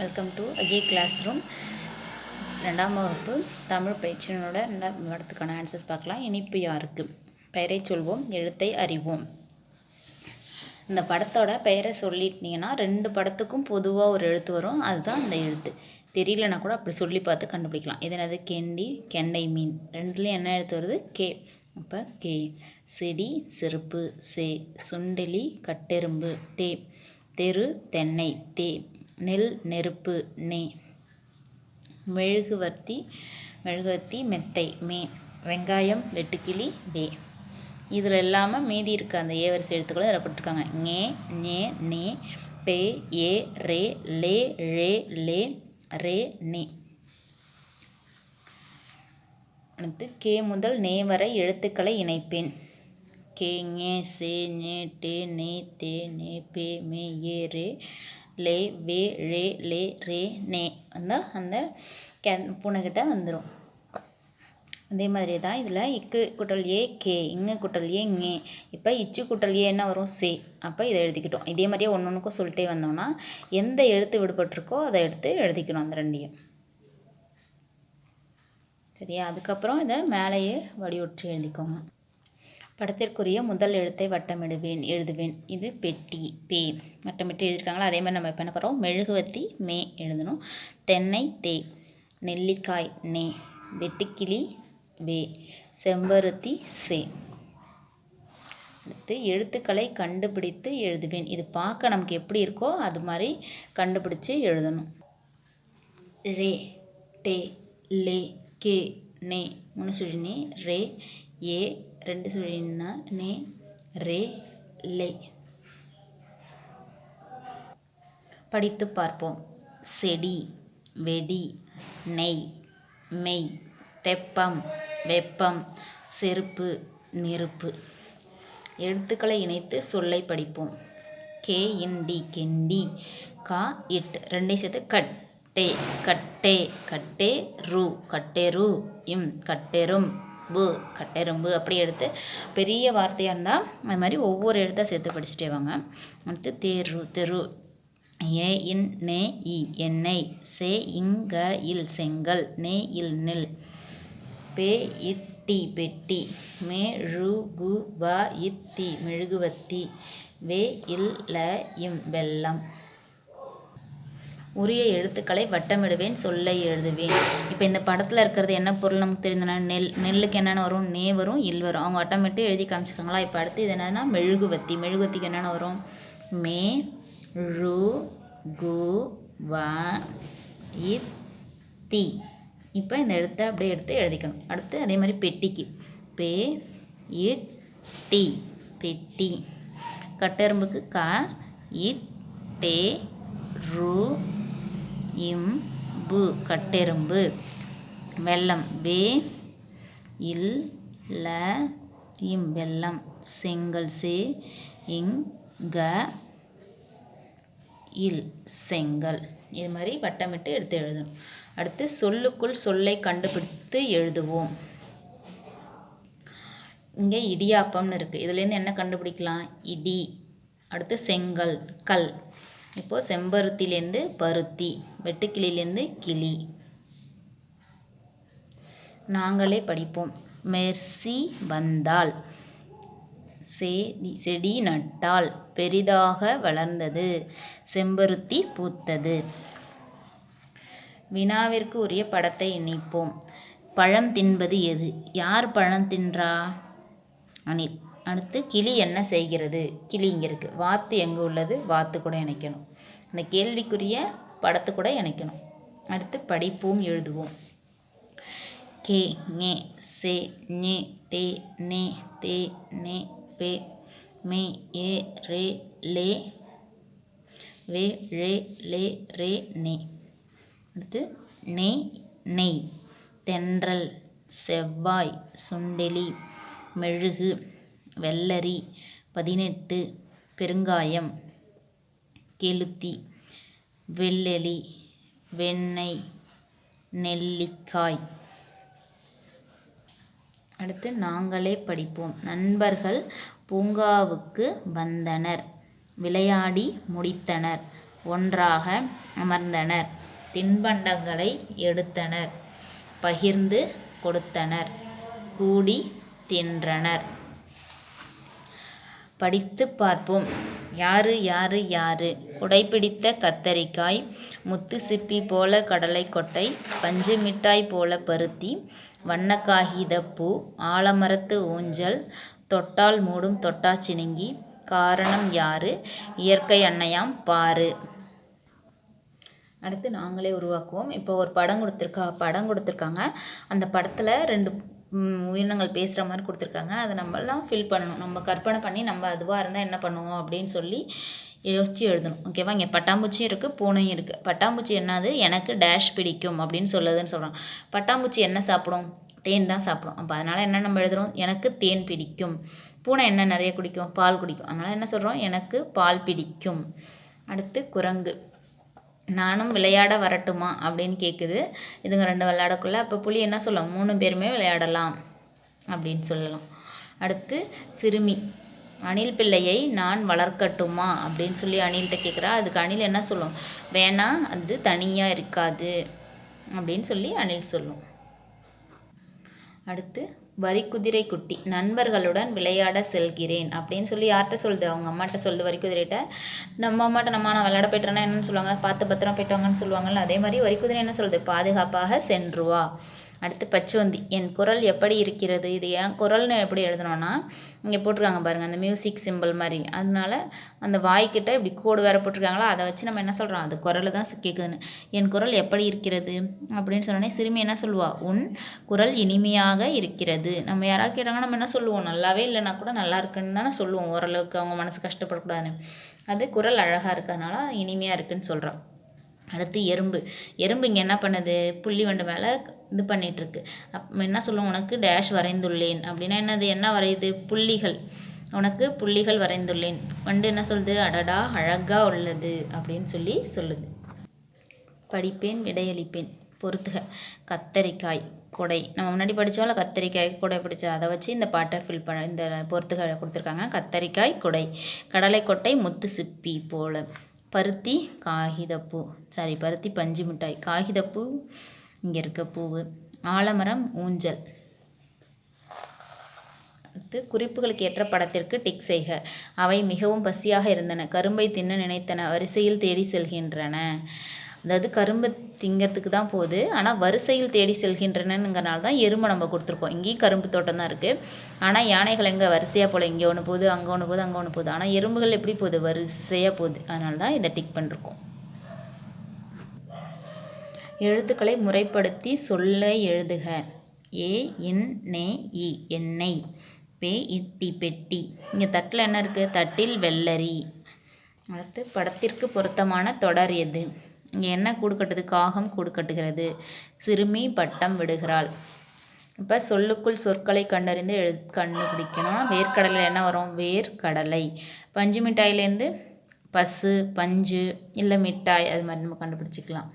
Welcome to Ahi class room ரெண்டாம் வகுப்பு தமிழ் பயிற்சியினோட ரெண்டாம் வாரத்துக்கான ஆன்சர்ஸ் பார்க்கலாம். இனிப்பு யாருக்கு? பெயரை சொல்வோம் எழுத்தை அறிவோம். இந்த படத்தோட பெயரை சொல்லிட்டீங்கன்னா ரெண்டு படத்துக்கும் பொதுவாக ஒரு எழுத்து வரும். அதுதான் அந்த எழுத்து. தெரியலனா கூட அப்படி சொல்லி பார்த்து கண்டுபிடிக்கலாம். இது என்னது? கெண்டி கெண்டை மீன். ரெண்டுலேயும் என்ன எழுத்து வருது? கே. அப்போ கே. செடி செருப்பு சே. சுண்டெலி கட்டெரும்பு டே. தெரு தென்னை தே. நெல் நெருப்பு நே. மெழுகுவர்த்தி மெழுகுவர்த்தி மெத்தை மே. வெங்காயம் வெட்டுக்கிளி வே. இதில் இல்லாமல் மீதி இருக்க அந்த ஏ வரிசை எழுத்துக்களை இதில் போட்டிருக்காங்க. ஞே ஞே நே பே ஏ ரே லே ழே லே ரே நே. அடுத்து கே முதல் நே வரை எழுத்துக்களை இணைப்பேன். கே ஞே சே ஞே டே நே தே நே பே மே ஏ ரே. லே வே ழே லே ரே நே அந்த அந்த கேன் பூனைக்கிட்ட வந்துடும் அதே மாதிரி தான் இதில் இக்கு குட்டல் ஏ கே இங்கு குட்டல் ஏ ஞே இப்போ இச்சு குட்டல் ஏ என்ன வரும்? சே. அப்போ இதை எழுதிக்கிட்டோம். இதே மாதிரியே ஒன்று ஒன்றுக்கும் சொல்லிட்டே வந்தோம்னா எந்த எழுத்து விடுபட்டிருக்கோ அதை எடுத்து எழுதிக்கணும் அந்த ரெண்டையும். சரியா? அதுக்கப்புறம் இதை மேலேயே வடிவொற்றி எழுதிக்கோங்க. படத்திற்குரிய முதல் எழுத்தை வட்டமிடுவேன் எழுதுவேன். இது பெட்டி பே. வட்டமிட்டு எழுதியிருக்காங்களா? அதே மாதிரி நம்ம இப்போ என்ன பண்ணுறோம் மெழுகுவத்தி மே எழுதணும். தென்னை தே. நெல்லிக்காய் நே. வெட்டுக்கிளி வே. செம்பருத்தி சே. அடுத்து எழுத்துக்களை கண்டுபிடித்து எழுதுவேன். இது பார்க்க நமக்கு எப்படி இருக்கோ அது மாதிரி கண்டுபிடிச்சு எழுதணும். ரே டே லே கே நே. மூணு சொல்லி ரே ஏ ரெண்டு சுழினா நே ரே லே. படித்து பார்ப்போம். செடி வெடி நெய் மெய் தெப்பம் வெப்பம் செருப்பு நெருப்பு. எழுத்துக்களை இணைத்து சொல்லை படிப்போம். கே இண்டி கெண்டி கா இட். ரெண்டையும் சேர்த்து கட்டே கட்டே கட்டே ரூ. கட்டெரு இம் கட்டெரும் பு கட்டெரும்பு அப்படி எடுத்து பெரிய வார்த்தையாக இருந்தால் அது மாதிரி ஒவ்வொரு எழுத்தாக சேர்த்து படிச்சுட்டே வாங்க. அடுத்து தேரு தெரு. ஏ இன் நே இ எண்ணெய். சே இங்க இல் செங்கல். நே இல் நெல். பே இட்டி பெட்டி. மே ரு கு வ இத்தி மெழுகுவத்தி. வே இல் ல இம் வெள்ளம். உரிய எழுத்துக்களை வட்டமிடுவேன் சொல்லை எழுதுவேன். இப்போ இந்த படத்தில் இருக்கிறது என்ன பொருள் நமக்கு தெரிந்தனா நெல் நெல்லுக்கு என்னென்ன வரும்? நே வரும் இல் வரும். அவங்க வட்டமிட்டு எழுதி காமிச்சிருக்காங்களா? இப்போ அடுத்து இது என்னென்னா மெழுகுவத்தி மெழுகுவத்திக்கு என்னென்ன வரும்? மே ரு கு வ இத் தி. இப்போ இந்த எழுத்தை அப்படியே எடுத்து எழுதிக்கணும். அடுத்து அதே மாதிரி பெட்டிக்கு. பே இட் டி. பெட்டி. கட்டெரும்புக்கு க இட் டே ரூ இம் பு கட்டெரும்பு. வெள்ளம் வே இல் ல இம் வெள்ளம். செங்கல் சே இங் க இல் செங்கல். இது மாதிரி வட்டமிட்டு எடுத்து எழுதணும் அடுத்து சொல்லுக்குள் சொல்லை கண்டுபிடித்து எழுதுவோம். இங்கே இடியாப்பம்னு இருக்குது இதுலேருந்து என்ன கண்டுபிடிக்கலாம்? இடி. அடுத்து செங்கல் கல். இப்போது செம்பருத்திலேருந்து பருத்தி வெட்டுக்கிளிலேருந்து கிளி. நாங்களே படிப்போம். மெர்சி வந்தால் செடி செடி நட்டால் பெரிதாக வளர்ந்தது. செம்பருத்தி பூத்தது. வினாவிற்கு உரிய படத்தை இணைப்போம் பழம் தின்பது எது? யார் பழம் தின்றா? அனில். அடுத்து கிளி என்ன செய்கிறது? கிளி இங்கே இருக்குது வாத்து எங்கே உள்ளது? வாத்து கூட இணைக்கணும். இந்த கேள்விக்குரிய படத்து கூட இணைக்கணும். அடுத்து படிப்போம் எழுதுவோம். கே ஞே சே ஞே தே நே தே நே பே மே ஏ ரே லே வே ழே லே ரே நே. அடுத்து நெய் நெய். தென்றல் செவ்வாய் சுண்டெலி மெழுகு வெள்ளரி பதினெட்டு பெருங்காயம் கெளுத்தி வெள்ளெலி வெண்ணெய் நெல்லிக்காய். அடுத்து நாங்களே படிப்போம். நண்பர்கள் பூங்காவுக்கு வந்தனர். விளையாடி முடித்தனர். ஒன்றாக அமர்ந்தனர். தின்பண்டங்களை எடுத்தனர். பகிர்ந்து கொடுத்தனர். கூடி தின்றனர். படித்து பார்ப்போம். யாரு யாரு யாரு? குடைப்பிடித்த கத்தரிக்காய் முத்து சிப்பி போல கடலை கொட்டை பஞ்சு மிட்டாய் போல பருத்தி வண்ண பூ ஆலமரத்து ஊஞ்சல் தொட்டால் மூடும் தொட்டாச்சினுங்கி காரணம் யாரு? இயற்கை அன்னையாம் பாரு. அடுத்து நாங்களே உருவாக்குவோம். இப்போ ஒரு படம் கொடுத்துருக்கா படம் கொடுத்துருக்காங்க. அந்த படத்தில் ரெண்டு உயிரினங்கள் பேசுகிற மாதிரி கொடுத்துருக்காங்க. அதை நம்மலாம் ஃபில் பண்ணணும். நம்ம கற்பனை பண்ணி நம்ம அதுவாக இருந்தால் என்ன பண்ணுவோம் அப்படின்னு சொல்லி யோசித்து எழுதணும். ஓகேவா இங்கே பட்டாம்பூச்சியும் இருக்குது பூனையும் இருக்குது பட்டாம்பூச்சி என்னது? எனக்கு டேஷ் பிடிக்கும் அப்படின்னு சொல்லுதுன்னு சொல்கிறோம் பட்டாம்பூச்சி என்ன சாப்பிடும்? தேன் தான் சாப்பிடும். அப்போ அதனால் என்ன நம்ம எழுதுகிறோம் எனக்கு தேன் பிடிக்கும். பூனை என்ன நிறைய குடிக்கும்? பால் குடிக்கும். அதனால் என்ன சொல்கிறோம் எனக்கு பால் பிடிக்கும். அடுத்து குரங்கு. நானும் விளையாட வரட்டுமா அப்படின்னு கேட்குது இதுங்க ரெண்டு விளையாடக்குள்ள அப்போ புலி என்ன சொல்லும்? மூணு பேருமே விளையாடலாம் அப்படின்னு சொல்லலாம். அடுத்து சிறுமி. அணில் பிள்ளையை நான் வளர்க்கட்டுமா அப்படின்னு சொல்லி அணில்கிட்ட கேட்குறா அதுக்கு அணில் என்ன சொல்லும்? வேணாம் அது தனியாக இருக்காது அப்படின்னு சொல்லி அணில் சொல்லும். அடுத்து வரிக்குதிரை குட்டி நண்பர்களுடன் விளையாட செல்கிறேன் அப்படின்னு சொல்லி யார்கிட்ட சொல்லுது? அவங்க அம்மாட்ட சொல்லுது வரிக்குதிரைகிட்ட. நம்ம அம்மாட்ட நம்ம நான் விளையாட போய்ட்டேன்னா என்னன்னு சொல்லுவாங்க? பார்த்து பத்திரம் போயிட்டாங்கன்னு சொல்லுவாங்கல்ல அதே மாதிரி வரிக்குதிரை என்ன சொல்லுது? பாதுகாப்பாக சென்றுவா அடுத்து பச்சுவந்தி. என் குரல் எப்படி இருக்கிறது? இது ஏன் குரல்னு எப்படி எழுதணும்னா இங்கே போட்டிருக்காங்க பாருங்கள் அந்த மியூசிக் சிம்பிள் மாதிரி. அதனால அந்த வாய்க்கிட்ட இப்படி கோடு வேறு போட்டிருக்காங்களா அதை வச்சு நம்ம என்ன சொல்கிறோம் அது குரல் தான் கேட்குதுன்னு என் குரல் எப்படி இருக்கிறது? அப்படின்னு சொன்னோடனே சிறுமி என்ன சொல்லுவா? உன் குரல் இனிமையாக இருக்கிறது. நம்ம யாராவது கேட்டாங்கன்னா நம்ம என்ன சொல்லுவோம்? நல்லாவே இல்லைனா கூட நல்லா இருக்குன்னு தானே சொல்லுவோம். ஓரளவுக்கு அவங்க மனசு கஷ்டப்படக்கூடாதுன்னு. அது குரல் அழகாக இருக்கிறதுனால இனிமையாக இருக்குன்னு சொல்கிறோம் அடுத்து எறும்பு. எறும்பு இங்கே என்ன பண்ணுது? புள்ளி வண்டு மேலே இது பண்ணிகிட்ருக்கு அப் என்ன சொல்லும் உனக்கு டேஷ் வரைந்துள்ளேன். அப்படின்னா என்னது? என்ன வரையுது? புள்ளிகள். உனக்கு புள்ளிகள் வரைந்துள்ளேன். வண்டு என்ன சொல்லுது? அடடா அழகாக உள்ளது அப்படின்னு சொல்லி சொல்லுது. படிப்பேன் விடையளிப்பேன் பொறுத்துக. கத்தரிக்காய் கொடை. நம்ம முன்னாடி படித்தோம்ல கத்தரிக்காய் கொடை பிடிச்ச அதை வச்சு இந்த பாட்டை ஃபில் பண்ண இந்த பொறுத்துக கொடுத்துருக்காங்க. கத்தரிக்காய் கொடை. கடலை கொட்டை முத்து சிப்பி போல. பருத்தி காகிதப்பூ. சாரி பருத்தி பஞ்சு மிட்டாய். காகிதப்பூ இங்கே இருக்க பூவு. ஆலமரம் ஊஞ்சல். அடுத்து குறிப்புகளுக்கு ஏற்ற படத்திற்கு டிக் செய்க. அவை மிகவும் பசியாக இருந்தன. கரும்பை தின்ன நினைத்தன. வரிசையில் தேடி செல்கின்றன. அதாவது கரும்பு திங்கிறதுக்கு தான் போகுது. ஆனால் வரிசையில் தேடி செல்கின்றனங்கிறனால தான் எறும்பு நம்ம கொடுத்துருக்கோம். இங்கேயும் கரும்பு தோட்டம் தான் இருக்குது ஆனால் யானைகள் எங்கே வரிசையாக போகல இங்கே ஒன்று போகுது அங்கே ஒன்று போகுது அங்கே ஒன்று போகுது. ஆனால் எறும்புகள் எப்படி போகுது? வரிசையாக போகுது. அதனால தான் இதை டிக் பண்ணிருக்கோம். எழுத்துக்களை முறைப்படுத்தி சொல்ல எழுதுக. ஏ என் நே இ எண்ணெய். பே இட்டி பெட்டி. இங்கே தட்டில் என்ன இருக்குது தட்டில் வெள்ளரி. அடுத்து படத்திற்கு பொருத்தமான தொடர் எது? இங்கே என்ன கூடு கட்டுது காகம் கூடு கட்டுகிறது சிறுமி பட்டம் விடுகிறாள். இப்போ சொல்லுக்குள் சொற்களை கண்டறிந்து எழு கண்டுபிடிக்கணும். வேர்க்கடலை என்ன வரும்? வேர்க்கடலை. பஞ்சு மிட்டாயிலேருந்து பசு பஞ்சு இல்லை மிட்டாய் அது மாதிரி நம்ம கண்டுபிடிச்சிக்கலாம்.